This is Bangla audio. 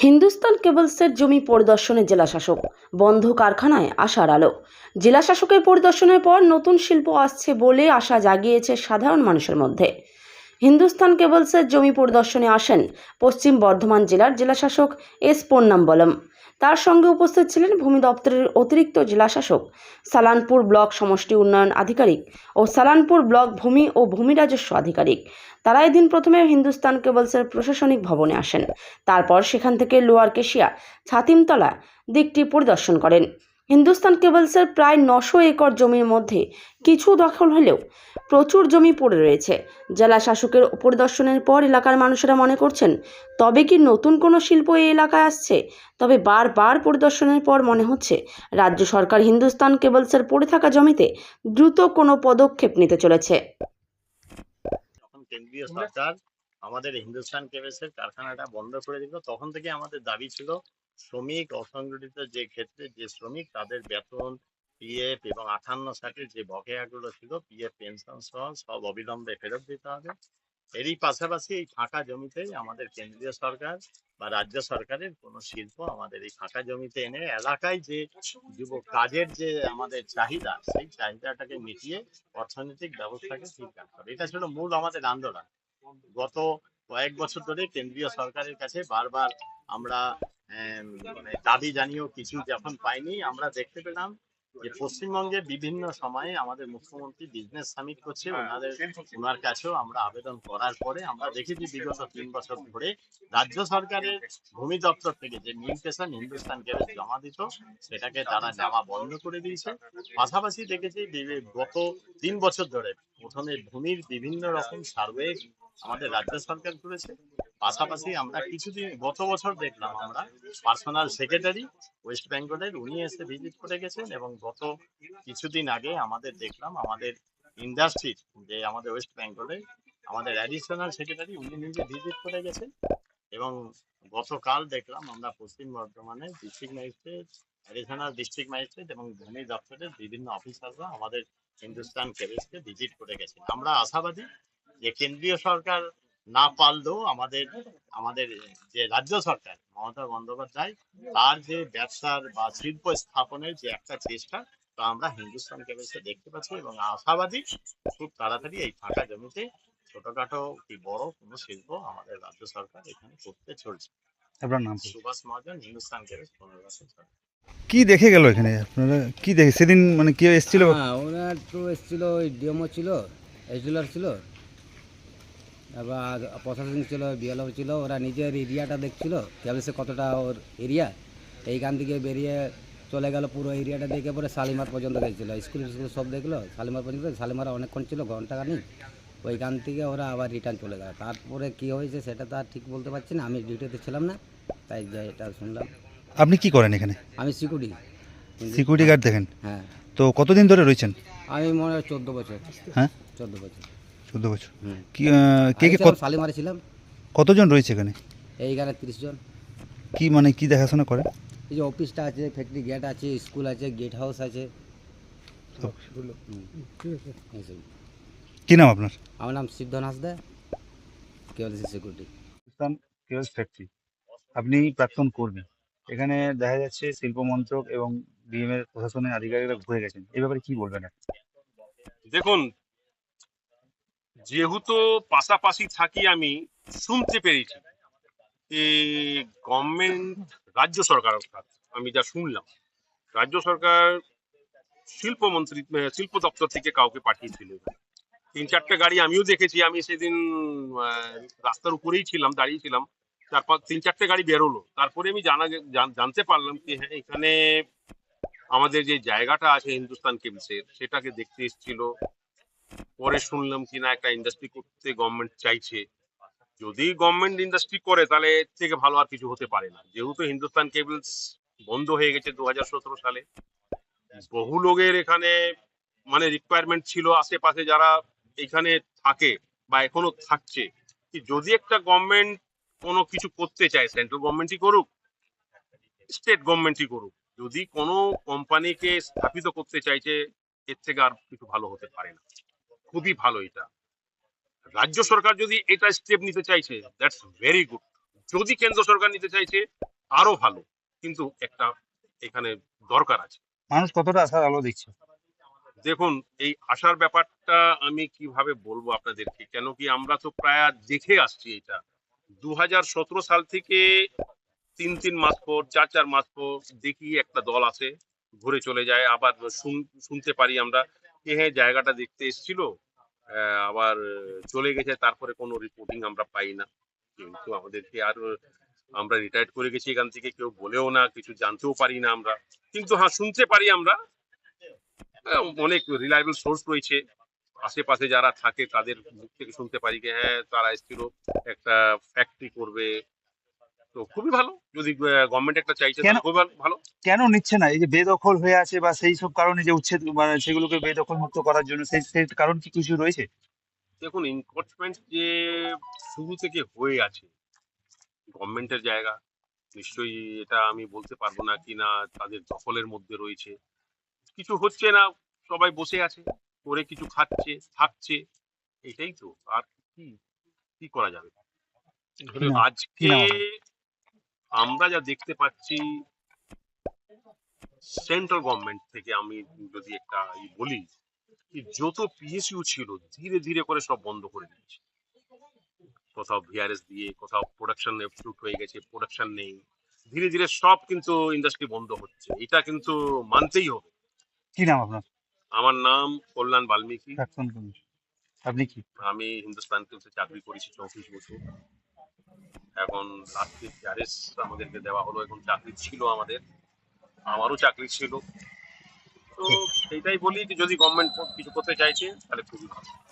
হিন্দুস্তান কেবলসের জমি পরিদর্শনে জেলাশাসক। বন্ধ কারখানায় আশার আলো। জেলাশাসকের পরিদর্শনের পর নতুন শিল্প আসছে বলে আশা জাগিয়েছে সাধারণ মানুষের মধ্যে। হিন্দুস্তান কেবলসের জমি পরিদর্শনে আসেন পশ্চিম বর্ধমান জেলার জেলাশাসক এস পন্নাম্বলম তার সঙ্গে উপস্থিত ছিলেন ভূমি দপ্তরের অতিরিক্ত জেলাশাসক সালানপুর ব্লক সমষ্টি উন্নয়ন আধিকারিক ও সালানপুর ব্লক ভূমি ও ভূমি রাজস্ব আধিকারিক। তারা এদিন প্রথমে হিন্দুস্তান কেবলসের প্রশাসনিক ভবনে আসেন। তারপর সেখান থেকে লোয়ার কেশিয়া, ছাতিমতলা দিকটি পরিদর্শন করেন। হিন্দুস্তান কেবলসের প্রায় নশো একর জমির মধ্যে কিছু দখল হলেও প্রচুর জমি পড়ে রয়েছে। জেলা শাসকের পরিদর্শনের পর এলাকার মানুষেরা মনে করছেন, তবে কি নতুন কোনো শিল্প এই এলাকায় আসছে? তবে বারবার পরিদর্শনের পর মনে হচ্ছে, রাজ্য সরকার হিন্দুস্তান কেবলসের পড়ে থাকা জমিতে দ্রুত কোনো পদক্ষেপ নিতে চলেছে। কেন্দ্রীয় সরকার আমাদের হিন্দুস্তান কেবেসের কারখানাটা বন্ধ করে দিল, তখন থেকে আমাদের দাবি ছিল শ্রমিক অসংগঠিত যে ক্ষেত্রে যে শ্রমিক তাদের বেতন পিএফ এবং আঠান্ন ষাটের যে বকেয়াগুলো ছিল পিএফ পেনশন সহ সব অবিলম্বে ফেরত দিতে হবে। এরই পাশাপাশি এই ফাঁকা জমিতেই আমাদের কেন্দ্রীয় সরকার বা রাজ্য সরকারের কোনো শিল্প আমাদের এই ফাঁকা জমিতে এনে এলাকায় যে যুব কাজের যে আমাদের চাহিদা সেই চাহিদাটাকে মিটিয়ে অর্থনৈতিক ব্যবস্থাকে ঠিক রাখতে হবে। এটা ছিল মূল আমাদের আন্দোলন। গত কয়েক বছর ধরে কেন্দ্রীয় সরকারের কাছে বারবার আমরা আম, মানে দাবি জানিয়েও কিছু যখন পাইনি আমরা দেখতে পেলাম যে পশ্চিমবঙ্গে বিভিন্ন সময়ে আমাদের মুখ্যমন্ত্রী বিজনেস সামিট করছে ওনাদের ওনার কাছেও আমরা আবেদন করার পরে আমরা দেখেছি বিগত তিন বছর ধরে রাজ্য সরকারের ভূমি দপ্তর থেকে যে মিউটেশন হিন্দুস্তান গ্যাস জমা দিত সেটাকে তারা নেওয়া বন্ধ করে দিয়েছে। পাশাপাশি দেখেছি গত তিন বছর ধরে প্রথমে ভূমির বিভিন্ন রকম সার্ভে আমাদের রাজ্য সরকার করেছে। পাশাপাশি আমরা কিছুদিন, গত বছর দেখলাম আমরা, পার্সোনাল সেক্রেটারি ওয়েস্ট বেঙ্গলের, উনি এসে ভিজিট করে গেছেন এবং গত কিছুদিন আগে আমাদের দেখলাম, আমাদের ইন্ডাস্ট্রির যে আমাদের ওয়েস্ট বেঙ্গলে আমাদের অ্যাডিশনাল সেক্রেটারি উনি নিজে ভিজিট করে গেছেন এবং গতকাল দেখলাম আমরা পশ্চিম বর্ধমানে district magistrate additional district magistrate এবং ভূমি দপ্তরের বিভিন্ন অফিসাররা আমাদের হিন্দুস্তান কেবেসকে ভিজিট করে গেছেন। আমরা আশাবাদী যে কেন্দ্রীয় সরকার না পারলেও আমাদের আমাদের যে রাজ্য সরকার মমতা বন্দ্যোপাধ্যায় তার যে ব্যবসার বা শিল্প স্থাপনের যে একটা চেষ্টা তা আমরা হিন্দুস্তান কেবেসে দেখতে পাচ্ছি এবং আশাবাদী খুব তাড়াতাড়ি এই ফাঁকা জমিতে ছোটখাটো কি বড় কোনো শিল্প আমাদের রাজ্য সরকার এখানে করতে চলছে। আপনার নাম সুভাষ মহাজন হিন্দুস্তান কেবেস পনেরো বছর কি দেখে গেল এখানে? আপনারা কি দেখে সেদিন মানে কেউ এসেছিল? হ্যাঁ ওনার তো এসেছিল ওই ডিএমও ছিল এসডিলার ছিল। আবার প্রশাসন ছিল বিএলও ছিল ওরা নিজের এরিয়াটা দেখছিল ক্যাবেসে কতটা ওর এরিয়া। এইখান থেকে বেরিয়ে চলে গেল পুরো এরিয়াটা দেখে পরে শালিমার পর্যন্ত গেছিল। স্কুল স্কুল সব দেখল শালিমার পর্যন্ত শালিমার অনেকক্ষণ ছিল ঘণ্টা খানি ওইখান থেকে ওরা আবার রিটার্ন চলে গেল। তারপরে কী হয়েছে সেটা তো আর ঠিক বলতে পারছি না আমি ডিউটিতে ছিলাম না তাই এটা শুনলাম। আপনি কি করেন এখানে? আমি সিকিউরিটি সিকিউরিটি গার্ড দেখেন? হ্যাঁ। তো কতদিন ধরে রয়েছেন? আমি মনে হয় চোদ্দ বছর। হ্যাঁ? চোদ্দ বছর। চোদ্দ বছর। কি কে কে কত- শালিমারে ছিলাম কতজন রয়েছে এখানে? এইখানে তিরিশ জন। কি মানে কি দেখাশোনা করে? এই যে অফিসটা আছে ফ্যাক্টরি গেট আছে স্কুল আছে গেট হাউস আছে। সব। এইসব। কি নাম আপনার? আমার নাম সিদ্ধ হাসদা কেবল সিকিউরিটি পাকিস্তান ফ্যাক্টরি আপনি প্রাক্তন কর্মী এখানে দেখা যাচ্ছে শিল্প মন্ত্রক এবং ডিএম এর প্রশাসনের আধিকারিকরা ঘুরে গেছেন। এই ব্যাপারে কি বলবেন? আপনি? দেখুন যেহেতু পাশাপাশি থাকি আমি, শুনতে পেরেছি গভর্নমেন্ট রাজ্য সরকার অর্থাৎ আমি যা শুনলাম, রাজ্য সরকার শিল্পমন্ত্রী শিল্প দপ্তর থেকে কাউকে পাঠিয়েছিল। তিন চারটে গাড়ি আমিও দেখেছি, আমি সেদিন রাস্তার উপরেই ছিলাম, দাঁড়িয়ে ছিলাম। চার পাঁচ তিন চারটে গাড়ি বেরোলো। তারপরে আমি জানা জানতে পারলাম কি হ্যাঁ এখানে আমাদের যে জায়গাটা আছে হিন্দুস্তান কেমিসের, সেটাকে দেখতে এসেছিল। পরে শুনলাম কিনা একটা ইন্ডাস্ট্রি করতে গভর্নমেন্ট চাইছে। যদি গভর্নমেন্ট ইন্ডাস্ট্রি করে, তাহলে এর থেকে ভালো আর কিছু হতে পারে না। যেহেতু হিন্দুস্তান কেবলস বন্ধ হয়ে গেছে দুহাজার সতেরো সালে, বহু লোকের এখানে মানে রিকোয়ারমেন্ট ছিল আশেপাশে যারা এখানে থাকে বা এখনও থাকছে। কি যদি একটা গভর্নমেন্ট কোনো কিছু করতে চায় সেন্ট্রাল গভর্নমেন্টই করুক স্টেট গভর্নমেন্টই করুক, যদি কোনো কোম্পানিকে স্থাপিত করতে চাইছে, এর থেকে আর কিছু ভালো হতে পারে না। খুবই ভালো এটা। রাজ্য সরকার যদি এটা স্টেপ নিতে চাইছে দ্যাটস ভেরি গুড যদি কেন্দ্র সরকার নিতে চাইছে আরও ভালো। কিন্তু একটা এখানে দরকার আছে। মানুষ কতটা আশার আলো দেখছে? দেখুন এই আসার ব্যাপারটা আমি কীভাবে বলব আপনাদেরকে? কেন কি আমরা তো প্রায় দেখে আসছি এটা। দু হাজার সতেরো সাল থেকে তিন তিন মাস পর চার চার মাস পর দেখি একটা দল আসে ঘুরে চলে যায়। আবার শুনতে পারি আমরা হ্যাঁ জায়গাটা দেখতে এসেছিল। আবার চলে গেছে, তারপরে কোনো রিপোর্টিং আমরা পাই না। কিন্তু আমাদেরকে আর, আমরা রিটায়ার করে গেছি এখান থেকে, কেউ বলেও না, কিছু জানতেও পারি না আমরা। কিন্তু হ্যাঁ শুনতে পারি আমরা। অনেক রিলায়েবল সোর্স রয়েছে। আশেপাশে যারা থাকে, তাদের মুখ থেকে শুনতে পারি যে হ্যাঁ তারা এসেছিল, একটা ফ্যাক্টরি করবে তো খুবই ভালো। যদি গভর্নমেন্ট একটা চাইছে কেন? খুবই ভালো- কেন নিচ্ছে না? এই যে বেদখল হয়ে আছে বা সেই সব কারণে যে উচ্ছেদ মানে সেগুলোকে বেদখল মুক্ত করার জন্য সেই সেই কারণ কি কিছু রয়েছে? দেখুন ইনক্রোচমেন্ট যে শুরু থেকে হয়ে আছে গভর্নমেন্টের জায়গা নিশ্চয়ই এটা আমি বলতে পারব না কি না তাদের দখলের মধ্যে রয়েছে। কিছু হচ্ছে না সবাই বসে আছে করে কিছু খাচ্ছে থাকছে এটাই তো। আর কি কি করা যাবে? আজকে? আমরা যা দেখতে পাচ্ছি সেন্ট্রাল গভর্নমেন্ট থেকে আমি যদি একটা বলি যত পিএসইউ ছিল ধীরে ধীরে করে সব বন্ধ করে দিয়েছে। কোথাও ভিআরএস দিয়ে কোথাও প্রোডাকশন শুট হয়ে গেছে প্রোডাকশন নেই। ধীরে ধীরে সব কিন্তু ইন্ডাস্ট্রি বন্ধ হচ্ছে। এটা কিন্তু মানতেই হবে। কি নাম আপনার? আমার নাম কল্যাণ বাল্মীকি। আপনি কি? আমি হিন্দুস্তান চাকরি করেছি চৌত্রিশ বছর। এখন লাস্টে ভিআরএস আমাদেরকে দেওয়া হলো, এখন চাকরি ছিল আমাদের, আমারও চাকরি ছিল। তো সেইটাই বলি যে যদি গভর্নমেন্ট কিছু করতে চাইছে, তাহলে খুবই ভালো।